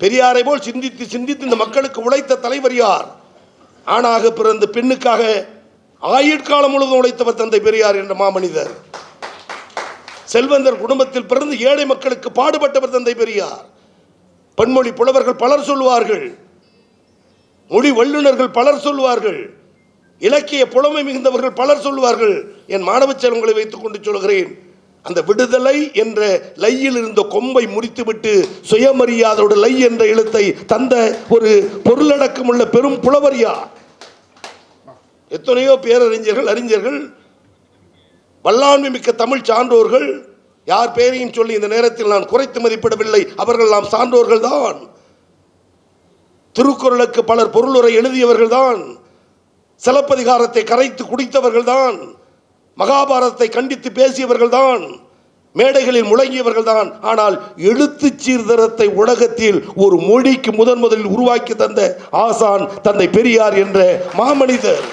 பெரியாரை போல் சிந்தித்து சிந்தித்து இந்த மக்களுக்கு உழைத்த தலைவர் யார்? ஆணாக பிறந்து பெண்ணுக்காக ஆயுட்காலம் முழுவதும் உழைத்தவர் தந்தை பெரியார் என்ற மாமனிதர். செல்வந்தர் குடும்பத்தில் பிறந்து ஏழை மக்களுக்கு பாடுபட்டவர் தந்தை பெரியார். பன்மொழி புலவர்கள் பலர் சொல்வார்கள். மொழி வல்லுநர்கள் பலர் சொல்வார்கள். இலக்கிய புலமை மிகுந்தவர்கள் பலர் சொல்வார்கள். என் மாணவ செல்வங்களை வைத்துக் கொண்டு சொல்கிறேன். அந்த விடுதலை என்ற லையில் இருந்த கொம்பை முறித்துவிட்டு சுயமரியாதையோட லை என்ற எழுத்தை தந்த ஒரு பொருளடக்கம் உள்ள பெரும் புலவரியா எத்தனையோ பேரறிஞர்கள் அறிஞர்கள் வல்லாண்மை மிக்க தமிழ் சான்றோர்கள் யார் பேரையும் சொல்லி இந்த நேரத்தில் நான் குறைத்து மதிப்பிடவில்லை அவர்கள் நாம் சான்றோர்கள் தான். திருக்குறளுக்கு பலர் பொருளுரை எழுதியவர்கள் தான். சிலப்பதிகாரத்தை கரைத்து குடித்தவர்கள் தான். மகாபாரதத்தை கண்டித்து பேசியவர்கள்தான் மேடைகளில் முழங்கியவர்கள் தான் ஆனால் எழுத்து சீர்தரத்தை உலகத்தில் ஒரு மொழிக்கு முதன் முதலில் உருவாக்கி தந்த ஆசான் தந்தை பெரியார் என்ற மாமனிதர்